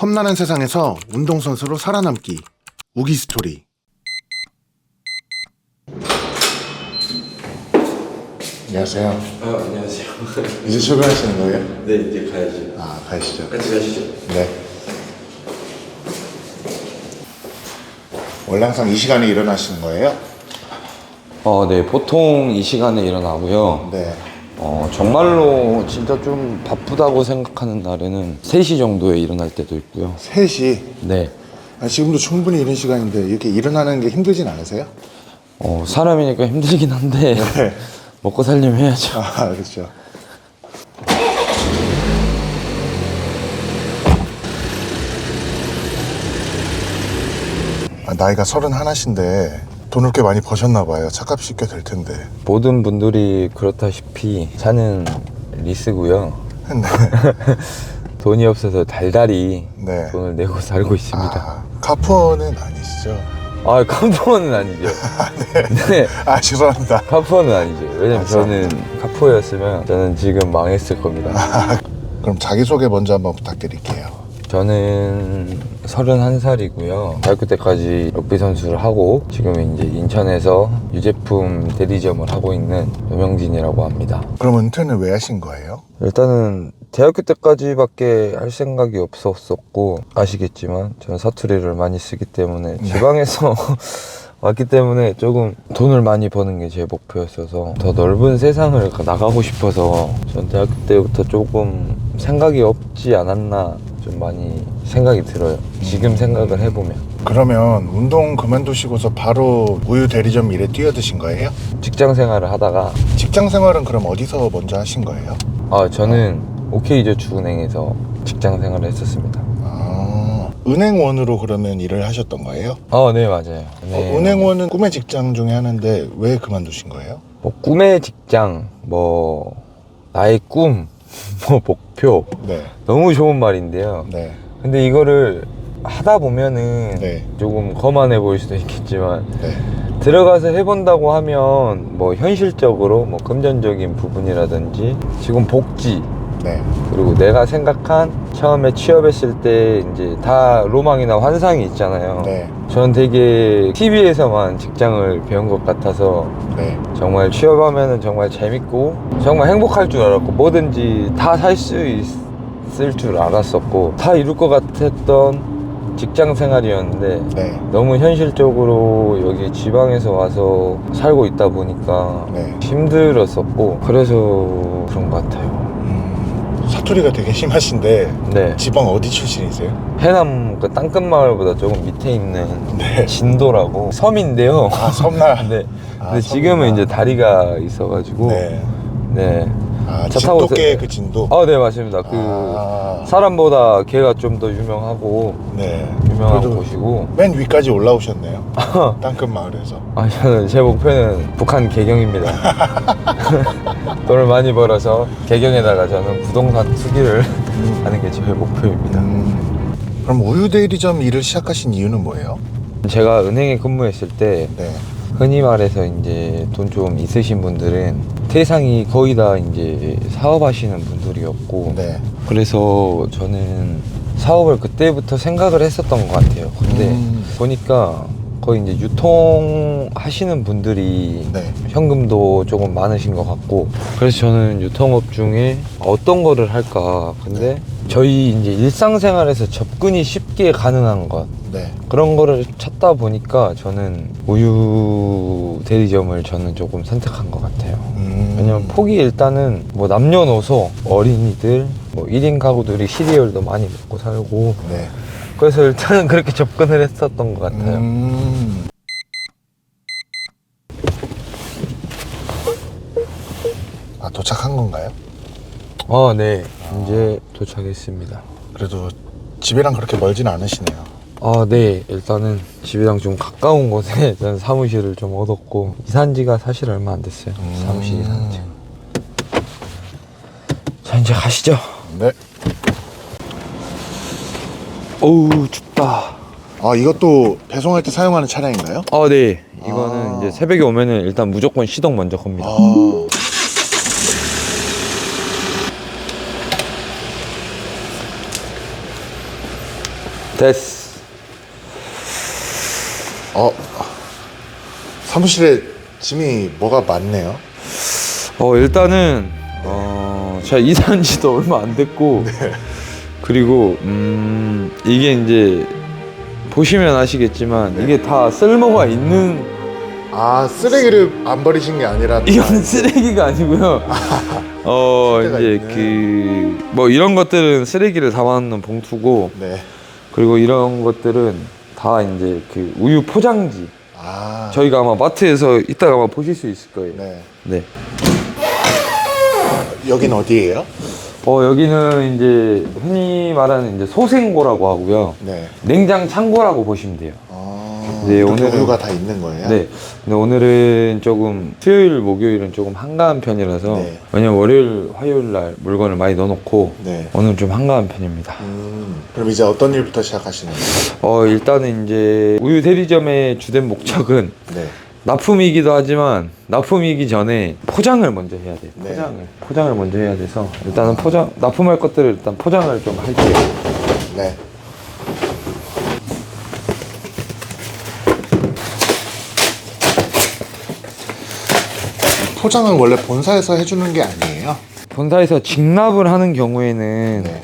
험난한 세상에서 운동선수로 살아남기. 우기 스토리. 안녕하세요. 아 안녕하세요. 이제 출근하시는 거예요? 네 이제 가야지. 아, 가시죠. 같이 가시죠. 네. 원래 항상 이 시간에 일어나시는 거예요? 어, 네. 보통 이 시간에 일어나고요. 네. 어, 정말로 진짜 좀 바쁘다고 생각하는 날에는 3시 정도에 일어날 때도 있고요. 3시. 네. 아, 지금도 충분히 이런 시간인데 이렇게 일어나는 게 힘들진 않으세요? 어, 사람이니까 힘들긴 한데 네. 먹고 살려면 해야죠. 아, 그렇죠. 아, 나이가 서른 하나신데 돈을 꽤 많이 버셨나 봐요. 차값이 꽤 될 텐데. 모든 분들이 그렇다시피 차는 리스고요. 네. 돈이 없어서 달달이 네. 돈을 내고 살고 있습니다. 아, 카푸어는 아니시죠? 아, 카푸어는 아니죠. 네. 아, 죄송합니다. 카푸어는 아니죠. 왜냐면 아, 저는 카푸어였으면 저는 지금 망했을 겁니다. 그럼 자기소개 먼저 한번 부탁드릴게요. 저는 31살이고요. 대학교 때까지 럭비 선수를 하고 지금 이제 인천에서 유제품 대리점을 하고 있는 노명진이라고 합니다. 그럼 은퇴는 왜 하신 거예요? 일단은 대학교 때까지밖에 할 생각이 없었었고 아시겠지만 저는 사투리를 많이 쓰기 때문에 지방에서 왔기 때문에 조금 돈을 많이 버는 게 제 목표였어서 더 넓은 세상을 나가고 싶어서 전 대학교 때부터 조금 생각이 없지 않았나 좀 많이 생각이 들어요. 지금 생각을 해보면 그러면 운동 그만두시고서 바로 우유 대리점 일에 뛰어드신 거예요? 직장 생활을 하다가 직장 생활은 그럼 어디서 먼저 하신 거예요? 아 저는 OK저축은행에서 직장 생활을 했었습니다. 아, 은행원으로 그러면 일을 하셨던 거예요? 아 네 맞아요. 네. 어, 은행원은 꿈의 직장 중에 하나인데 왜 그만두신 거예요? 뭐 꿈의 직장, 뭐 나의 꿈, 뭐 목표 네, 너무 좋은 말인데요. 네, 근데 이거를 하다 보면은 네. 조금 거만해 보일 수도 있겠지만 네. 들어가서 해본다고 하면 뭐 현실적으로 뭐 금전적인 부분이라든지 지금 복지 네. 그리고 내가 생각한 처음에 취업했을 때 이제 다 로망이나 환상이 있잖아요. 네, 저는 되게 TV에서만 직장을 배운 것 같아서 네. 정말 취업하면은 정말 재밌고 정말 행복할 줄 알았고 뭐든지 다 살 수 있을 줄 알았었고 다 이룰 것 같았던 직장 생활이었는데 네. 너무 현실적으로 여기 지방에서 와서 살고 있다 보니까 네. 힘들었었고 그래서 그런 것 같아요. 음, 사투리가 되게 심하신데 네. 지방 어디 출신이세요? 해남 그 땅끝 마을보다 조금 밑에 있는 네. 진도라고 섬인데요. 아, 섬나. 네. 아, 근데 지금은 섬이구나. 이제 다리가 있어가지고 네. 네. 아, 차 타고 진돗개 서- 그 진도? 아, 네, 맞습니다. 그 아, 사람보다 걔가 좀 더 유명하고 네. 유명한 그래도 곳이고. 맨 위까지 올라오셨네요. 땅끝 마을에서. 아, 저는 제 목표는 북한 개경입니다. 돈을 많이 벌어서 개경에다가 저는 부동산 투기를 하는 게 제 목표입니다. 음, 그럼 우유 대리점 일을 시작하신 이유는 뭐예요? 제가 은행에 근무했을 때 네. 흔히 말해서 이제 돈 좀 있으신 분들은 세상이 거의 다 이제 사업하시는 분들이었고 네. 그래서 저는 사업을 그때부터 생각을 했었던 것 같아요. 근데 음. 보니까 거의 이제 유통하시는 분들이 네. 현금도 조금 많으신 것 같고 그래서 저는 유통업 중에 어떤 거를 할까 근데 저희 이제 일상생활에서 접근이 쉽게 가능한 것 네. 그런 거를 찾다 보니까 저는 우유 대리점을 저는 조금 선택한 것 같아요. 음. 왜냐면 폭이 일단은 뭐 남녀노소 어린이들 뭐 1인 가구들이 시리얼도 많이 먹고 살고 네. 그래서 일단은 그렇게 접근을 했었던 것 같아요. 음. 아, 도착한 건가요? 아, 네. 이제 도착했습니다. 그래도 집이랑 그렇게 멀진 않으시네요. 아, 네. 일단은 집이랑 좀 가까운 곳에 저는 사무실을 좀 얻었고 이산 지가 사실 얼마 안 됐어요. 음. 사무실 이산 지. 자, 이제 가시죠. 네. 어우, 춥다. 아, 이것도 배송할 때 사용하는 차량인가요? 아, 네. 이거는 아. 이제 새벽에 오면은 일단 무조건 시동 먼저 겁니다. 아. 됐어. 어 사무실에 짐이 뭐가 많네요. 어 일단은 어 제가 이사한 지도 얼마 안 됐고 그리고 음 이게 이제 보시면 아시겠지만 이게 다 쓸모가 있는 아 쓰레기를 안 버리신 게 아니라 이건 쓰레기가 아니고요. 어 쓸데가 이제 있네. 그뭐 이런 것들은 쓰레기를 담아놓는 봉투고 네. 그리고 이런 것들은 다 이제 그 우유 포장지. 아 저희가 아마 마트에서 이따가 아마 보실 수 있을 거예요. 네. 네. 여긴 어디예요? 어 여기는 이제 흔히 말하는 이제 소생고라고 하고요. 네. 냉장 창고라고 보시면 돼요. 아, 네, 오늘은- 다 있는 거예요? 네. 근데 오늘은 조금 수요일, 목요일은 조금 한가한 편이라서 네. 왜냐면 월요일, 화요일 날 물건을 많이 넣어놓고 네. 오늘 좀 한가한 편입니다. 음, 그럼 이제 어떤 일부터 시작하시는 거예요? 어 일단은 이제 우유 대리점의 주된 목적은 네. 납품이기도 하지만 납품이기 전에 포장을 먼저 해야 돼요. 네. 포장을 포장을 먼저 해야 돼서 일단은 포장 납품할 것들을 일단 포장을 좀 할게요. 네. 포장은 원래 본사에서 해주는 게 아니에요? 본사에서 직납을 하는 경우에는 네.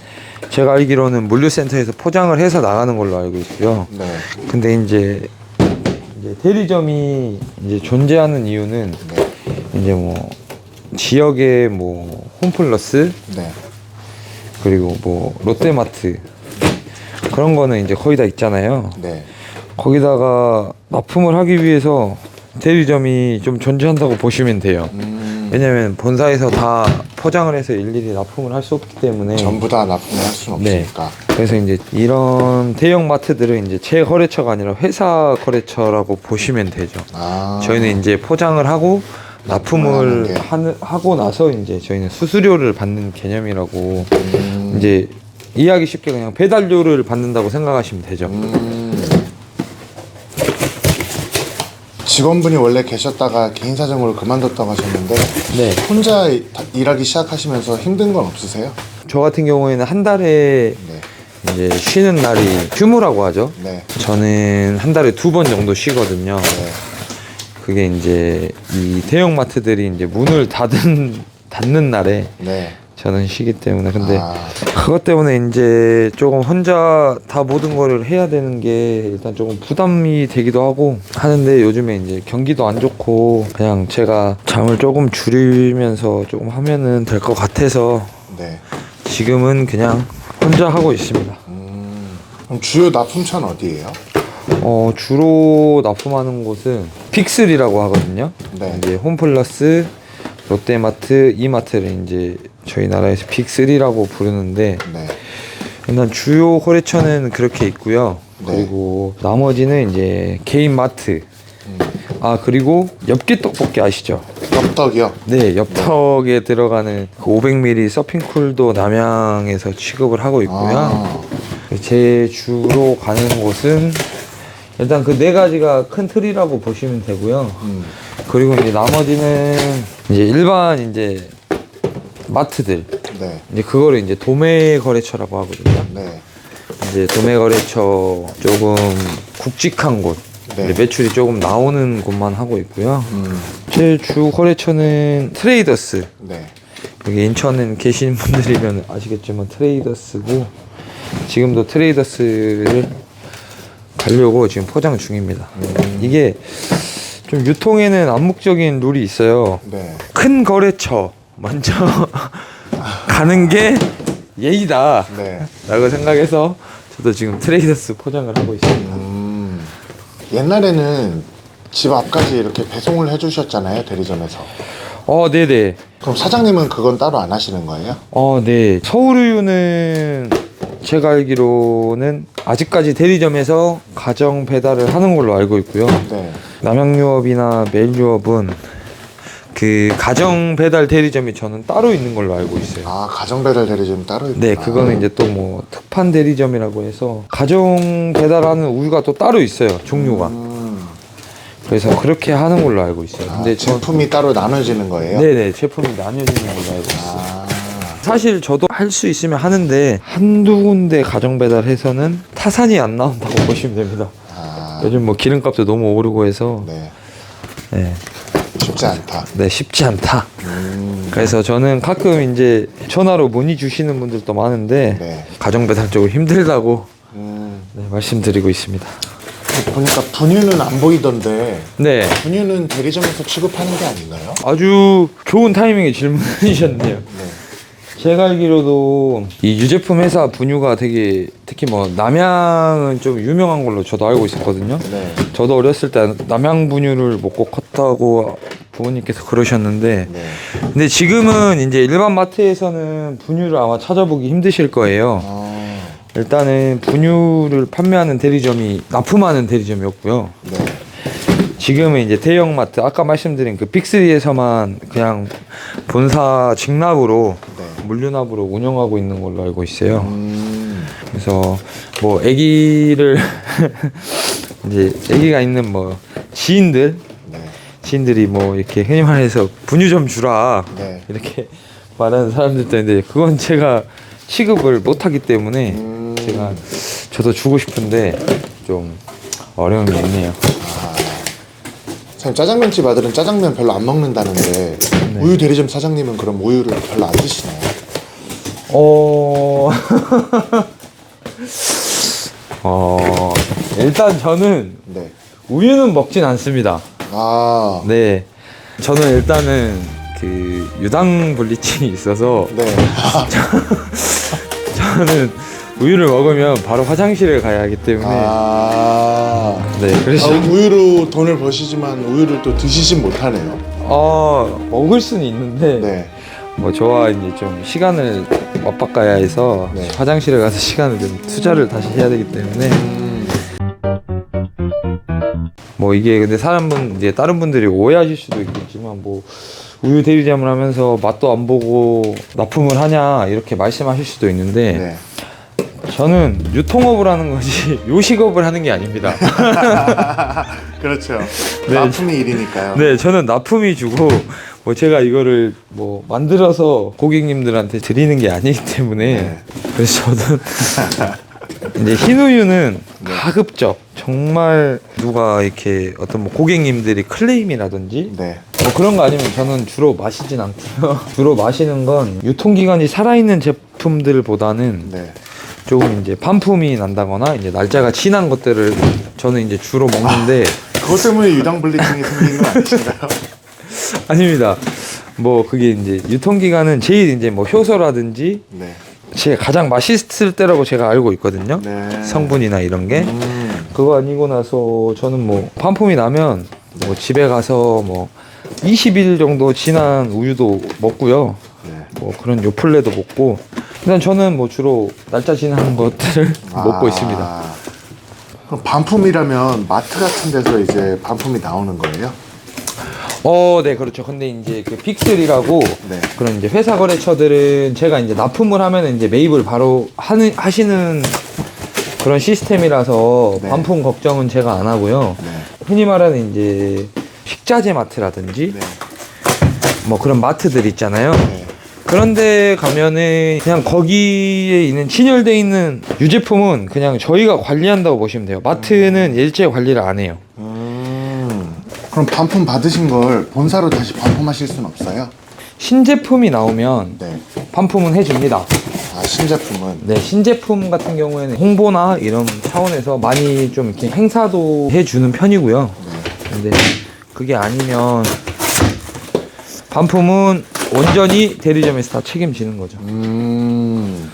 제가 알기로는 물류센터에서 포장을 해서 나가는 걸로 알고 있고요. 네. 근데 이제 이제 대리점이 이제 존재하는 이유는 네. 이제 뭐 지역의 뭐 홈플러스 네. 그리고 뭐 롯데마트 그런 거는 이제 거의 다 있잖아요. 네. 거기다가 납품을 하기 위해서 대리점이 좀 존재한다고 보시면 돼요. 음, 왜냐면 본사에서 다 포장을 해서 일일이 납품을 할 수 없기 때문에 전부 다 납품을 할 수는 네. 없으니까. 그래서 이제 이런 대형 마트들은 이제 제 거래처가 아니라 회사 거래처라고 보시면 되죠. 아. 저희는 이제 포장을 하고 납품을 납품을 하는 게. 하는, 하고 나서 이제 저희는 수수료를 받는 개념이라고 음, 이제 이해하기 쉽게 그냥 배달료를 받는다고 생각하시면 되죠. 음. 직원분이 원래 계셨다가 개인 사정으로 그만뒀다고 하셨는데 네. 혼자 이- 다- 일하기 시작하시면서 힘든 건 없으세요? 저 같은 경우에는 한 달에 네. 이제 쉬는 날이 휴무라고 하죠. 네. 저는 한 달에 두 번 정도 쉬거든요. 네. 그게 이제 이 대형 마트들이 이제 문을 닫은 닫는 날에 네. 저는 쉬기 때문에 근데 아, 그것 때문에 이제 조금 혼자 다 모든 거를 해야 되는 게 일단 조금 부담이 되기도 하고 하는데 요즘에 이제 경기도 안 좋고 그냥 제가 잠을 조금 줄이면서 조금 하면은 될 것 같아서 네. 지금은 그냥 혼자 하고 있습니다. 음, 그럼 주요 납품처는 어디예요? 어 주로 납품하는 곳은 픽슬이라고 하거든요. 네. 이제 홈플러스, 롯데마트, 이마트를 이제 저희 나라에서 빅3라고 부르는데 네. 일단 주요 거래처는 그렇게 있고요. 네. 그리고 나머지는 이제 개인 마트. 음, 아 그리고 엽기 떡볶이 아시죠? 엽떡이요? 네, 엽떡에 들어가는 그 500ml 서핑쿨도 남양에서 취급을 하고 있고요. 아, 제 주로 가는 곳은 일단 그 네 가지가 큰 틀이라고 보시면 되고요. 음, 그리고 이제 나머지는 이제 일반 이제 마트들 네. 이제 그거를 이제 도매 거래처라고 하거든요. 네. 이제 도매 거래처 조금 굵직한 곳, 네. 이제 매출이 조금 나오는 곳만 하고 있고요. 음, 제 주 거래처는 트레이더스. 네. 여기 인천에 계신 분들이면 아시겠지만 트레이더스고 지금도 트레이더스를 가려고 지금 포장 중입니다. 음. 이게 좀 유통에는 암묵적인 룰이 있어요. 네. 큰 거래처 먼저 가는 게 예의다 네. 라고 생각해서 저도 지금 트레이더스 포장을 하고 있습니다. 음, 옛날에는 집 앞까지 이렇게 배송을 해주셨잖아요, 대리점에서. 어, 네네. 그럼 사장님은 그건 따로 안 하시는 거예요? 어, 네. 서울우유는 제가 알기로는 아직까지 대리점에서 가정 배달을 하는 걸로 알고 있고요. 네. 남양유업이나 메일유업은 그 가정 배달 대리점이 저는 따로 있는 걸로 알고 있어요. 아, 가정 배달 대리점 따로 있구나. 네, 그거는 이제 또 뭐 특판 대리점이라고 해서 가정 배달하는 우유가 또 따로 있어요. 종류가. 음, 그래서 그렇게 하는 걸로 알고 있어요. 아, 근데 저 제품이 따로 나눠지는 거예요? 네네 제품이 나뉘어지는 걸로 알고 있어요. 아, 사실 저도 할 수 있으면 하는데 한두 군데 가정 배달해서는 타산이 안 나온다고 보시면 됩니다. 아, 요즘 뭐 기름값도 너무 오르고 해서 네. 네, 쉽지 않다. 네 쉽지 않다. 음, 그래서 저는 가끔 이제 전화로 문의 주시는 분들도 많은데 네. 가정 배달 쪽으로 힘들다고 음, 네, 말씀드리고 있습니다. 보니까 분유는 안 보이던데 네, 분유는 대리점에서 취급하는 게 아닌가요? 아주 좋은 타이밍에 질문해주셨네요. 네. 제가 알기로도 이 유제품 회사 분유가 되게 특히 뭐 남양은 좀 유명한 걸로 저도 알고 있었거든요. 네. 저도 어렸을 때 남양 분유를 먹고 컸다고 부모님께서 그러셨는데 네. 근데 지금은 이제 일반 마트에서는 분유를 아마 찾아보기 힘드실 거예요. 아, 일단은 분유를 판매하는 대리점이 납품하는 대리점이었고요. 네. 지금은 이제 대형마트 아까 말씀드린 그 빅3에서만 그냥 본사 직납으로 네. 물류납으로 운영하고 있는 걸로 알고 있어요. 음, 그래서 뭐 아기를 이제 아기가 있는 뭐 지인들 네. 지인들이 뭐 이렇게 흔히 말해서 분유 좀 주라 네. 이렇게 말하는 사람들도 있는데 그건 제가 취급을 못하기 때문에 음. 제가 저도 주고 싶은데 좀 어려움이 있네요. 사장님 짜장면집 아들은 짜장면 별로 안 먹는다는데 네. 우유 대리점 사장님은 그럼 우유를 별로 안 드시나요? 어... 어... 일단 저는 네. 우유는 먹진 않습니다. 아, 네. 저는 일단은 그 유당 불내증이 있어서 네. 저 는 우유를 먹으면 바로 화장실을 가야 하기 때문에 아, 네 그래서 아, 우유로 돈을 버시지만 우유를 또 드시진 못하네요. 어 먹을 수는 있는데 네. 뭐 저와 이제 좀 시간을 맞바꿔야 해서 네. 화장실에 가서 시간을 좀 투자를 다시 해야 되기 때문에 음, 뭐 이게 근데 사람분 이제 다른 분들이 오해하실 수도 있겠지만 뭐 우유 대리점을 하면서 맛도 안 보고 납품을 하냐 이렇게 말씀하실 수도 있는데 네. 저는 유통업을 하는 거지 요식업을 하는 게 아닙니다. 그렇죠. 네. 납품이 일이니까요. 네, 저는 납품이 주고 뭐 제가 이거를 뭐 만들어서 고객님들한테 드리는 게 아니기 때문에 네. 그래서 저는 이제 흰 우유는 네. 가급적 정말 누가 이렇게 어떤 뭐 고객님들이 클레임이라든지 네. 뭐 그런 거 아니면 저는 주로 마시진 않고요. 주로 마시는 건 유통기간이 살아있는 제품들보다는 네. 조금 이제 반품이 난다거나 이제 날짜가 지난 것들을 저는 이제 주로 먹는데 그것 때문에 유당 불내증이 생긴 건 아니신가요? 아닙니다. 뭐 그게 이제 유통 기간은 제일 이제 뭐 효소라든지 네. 제가 가장 맛있을 때라고 제가 알고 있거든요. 네. 성분이나 이런 게 음, 그거 아니고 나서 저는 뭐 반품이 나면 뭐 집에 가서 뭐 20일 정도 지난 우유도 먹고요. 네. 뭐 그런 요플레도 먹고 일단 저는 뭐 주로 날짜 지난 것들을 먹고 아, 있습니다. 그럼 반품이라면 마트 같은 데서 이제 반품이 나오는 거예요? 어, 네, 그렇죠. 근데 이제 그 픽셀이라고 네. 그런 이제 회사 거래처들은 제가 이제 납품을 하면은 이제 매입을 바로 하는 하시는 그런 시스템이라서 네. 반품 걱정은 제가 안 하고요. 네. 흔히 말하는 이제 식자재 마트라든지 네. 뭐 그런 마트들 있잖아요. 네. 그런데 가면은 그냥 거기에 있는 진열돼 있는 유제품은 그냥 저희가 관리한다고 보시면 돼요. 마트는 일체 관리를 안 해요. 음, 그럼 반품 받으신 걸 본사로 다시 반품하실 수는 없어요? 신제품이 나오면 네. 반품은 해줍니다. 아, 신제품은? 네, 신제품 같은 경우에는 홍보나 이런 차원에서 많이 좀 이렇게 행사도 해주는 편이고요. 근데 그게 아니면 반품은 온전히 대리점에서 다 책임지는 거죠. 음.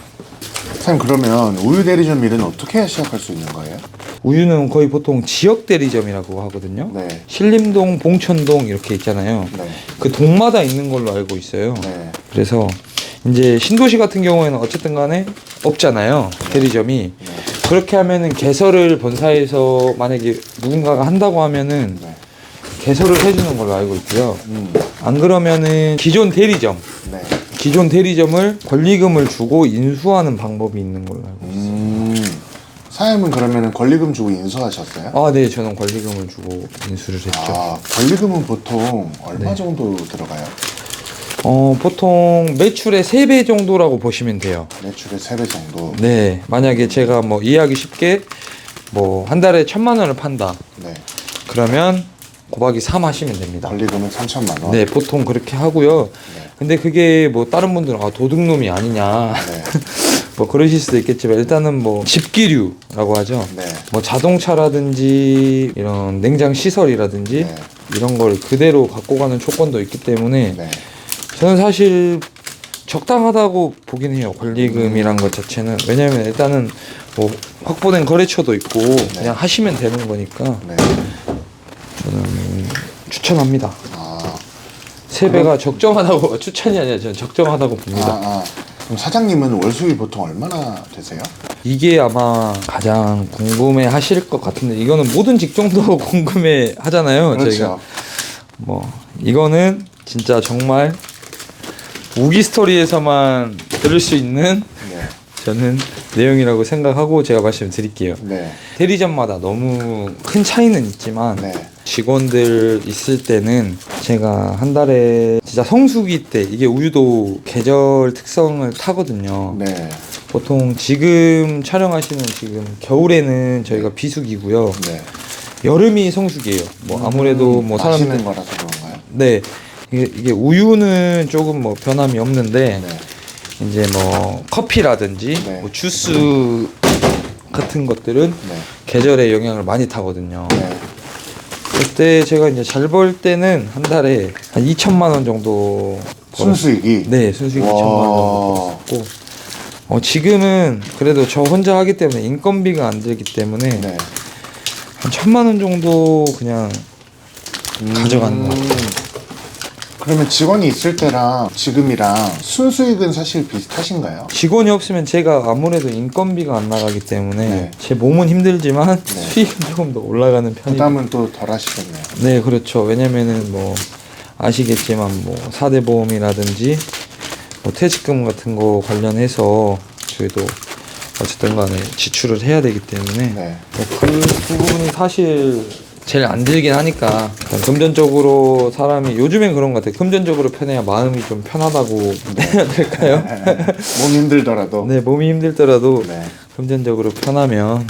선생님, 그러면 우유 대리점 일은 어떻게 시작할 수 있는 거예요? 우유는 거의 보통 지역 대리점이라고 하거든요. 네. 신림동, 봉천동 이렇게 있잖아요. 네. 그 동마다 있는 걸로 알고 있어요. 네. 그래서 이제 신도시 같은 경우에는 어쨌든 간에 없잖아요. 대리점이. 네. 그렇게 하면은 개설을 본사에서 만약에 누군가가 한다고 하면은 네. 개설을 해주는 걸로 알고 있고요. 음. 안 그러면은 기존 대리점, 네. 기존 대리점을 권리금을 주고 인수하는 방법이 있는 걸로 알고 있어요. 음. 사장님은 그러면 권리금 주고 인수하셨어요? 아, 네, 저는 권리금을 주고 인수를 했죠. 아, 권리금은 보통 얼마 네. 정도 들어가요? 어, 보통 매출의 3배 정도라고 보시면 돼요. 매출의 3배 정도. 네, 만약에 제가 뭐 이해하기 쉽게 뭐 한 달에 천만 원을 판다. 네. 그러면 곱하기 3 하시면 됩니다. 권리금은 3천만 원. 네, 보통 그렇게 하고요. 네. 근데 그게 뭐 다른 분들은 아, 도둑놈이 아니냐. 네. 뭐 그러실 수도 있겠지만 일단은 뭐 집기류라고 하죠. 네. 뭐 자동차라든지 이런 냉장 시설이라든지 네. 이런 걸 그대로 갖고 가는 조건도 있기 때문에 네. 저는 사실 적당하다고 보긴 해요. 권리금이란 것 자체는 왜냐면 일단은 뭐 확보된 거래처도 있고 그냥 하시면 되는 거니까 네. 저는 추천합니다. 아. 세배가 적정하다고 추천이 아니라 저는 적정하다고 봅니다. 아, 아. 그럼 사장님은 월 수입 보통 얼마나 되세요? 이게 아마 가장 궁금해 하실 것 같은데 이거는 모든 직종도 궁금해 하잖아요. 그렇죠. 저희가 뭐 이거는 진짜 정말 우기 스토리에서만 들을 수 있는 네. 저는 내용이라고 생각하고 제가 말씀드릴게요. 네. 대리점마다 너무 큰 차이는 있지만 네. 직원들 있을 때는 제가 한 달에 진짜 성수기 때 이게 우유도 계절 특성을 타거든요. 네. 보통 지금 촬영하시는 지금 겨울에는 저희가 비수기고요. 네. 여름이 성수기예요. 뭐 아무래도 뭐 마시는 사람들 거라서 그런가요? 네 이게, 이게 우유는 조금 뭐 변함이 없는데 네. 이제 뭐 커피라든지 네. 뭐 주스 같은 것들은 네. 계절의 영향을 많이 타거든요. 네. 그때 제가 이제 잘 벌 때는 한 달에 한 2천만 원 정도 순수익이? 네 순수익 2천만 원 정도 와. 벌었고 어, 지금은 그래도 저 혼자 하기 때문에 인건비가 안 들기 때문에 네. 한 천만 원 정도 그냥 가져가는 것 같아요. 그러면 직원이 있을 때랑 지금이랑 순수익은 사실 비슷하신가요? 직원이 없으면 제가 아무래도 인건비가 안 나가기 때문에 네. 제 몸은 힘들지만 네. 수익은 조금 더 올라가는 편이고 부담은 또 덜 하시겠네요. 네 그렇죠 왜냐면은 뭐 아시겠지만 뭐 사대보험이라든지 뭐 퇴직금 같은 거 관련해서 저희도 어쨌든 간에 지출을 해야 되기 때문에 네. 뭐 그 부분이 사실 제일 안 들긴 하니까 그냥 금전적으로 사람이 요즘엔 그런 것 같아요 금전적으로 편해야 마음이 좀 편하다고 해야 될까요? 몸 힘들더라도. 네 몸이 힘들더라도 네. 금전적으로 편하면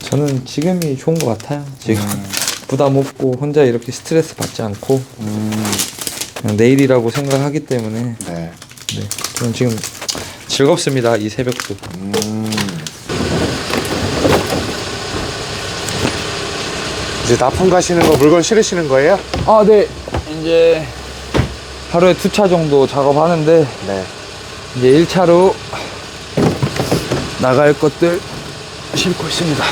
저는 지금이 좋은 것 같아요 지금 음. 부담 없고 혼자 이렇게 스트레스 받지 않고 음, 그냥 내일이라고 생각하기 때문에 네. 네, 저는 지금 즐겁습니다 이 새벽도 음. 이제 납품 가시는 거 물건 실으시는 거예요? 아 네 이제 하루에 두 차 정도 작업하는데 네. 이제 1차로 나갈 것들 싣고 있습니다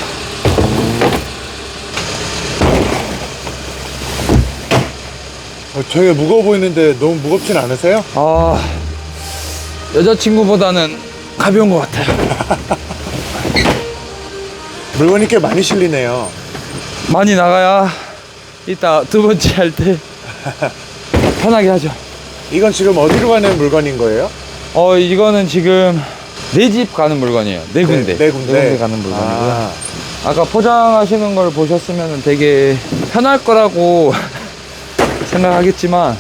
어, 되게 무거워 보이는데 너무 무겁진 않으세요? 아 여자친구보다는 가벼운 것 같아요 물건이 꽤 많이 실리네요. 많이 나가야 이따 두 번째 할 때 편하게 하죠 이건 지금 어디로 가는 물건인 거예요? 어 이거는 지금 네집 가는 물건이에요 네 군데 네, 네 군데. 가는 물건이고요 아, 아. 까 포장하시는 걸 보셨으면 되게 편할 거라고 생각하겠지만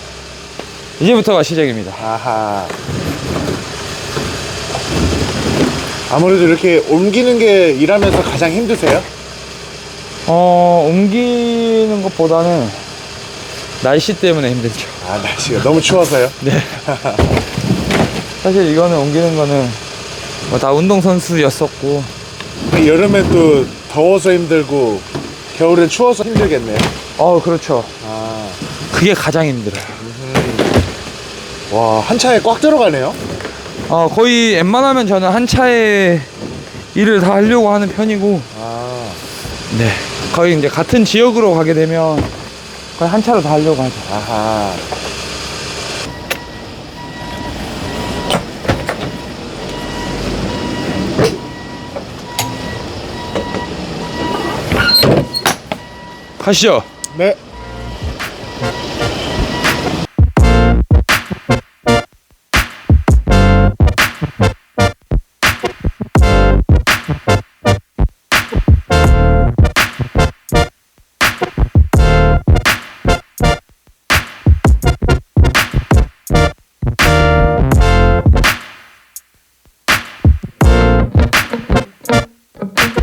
이제부터가 시작입니다 아하. 아무래도 이렇게 옮기는 게 일하면서 가장 힘드세요? 어 옮기는 것보다는 날씨 때문에 힘들죠. 아, 날씨가 너무 추워서요? 사실 이거는 옮기는 거는 뭐 다 운동선수였었고. 여름엔 또 더워서 힘들고 겨울엔 추워서 힘들겠네요. 어 그렇죠. 아, 그게 가장 힘들어요. 와, 한 차에 꽉 들어가네요. 어 거의 웬만하면 저는 한 차에 일을 다 하려고 하는 편이고. 아, 네 거의 이제 같은 지역으로 가게 되면 거의 한 차로 다 하려고 하죠 아하. 가시죠 네.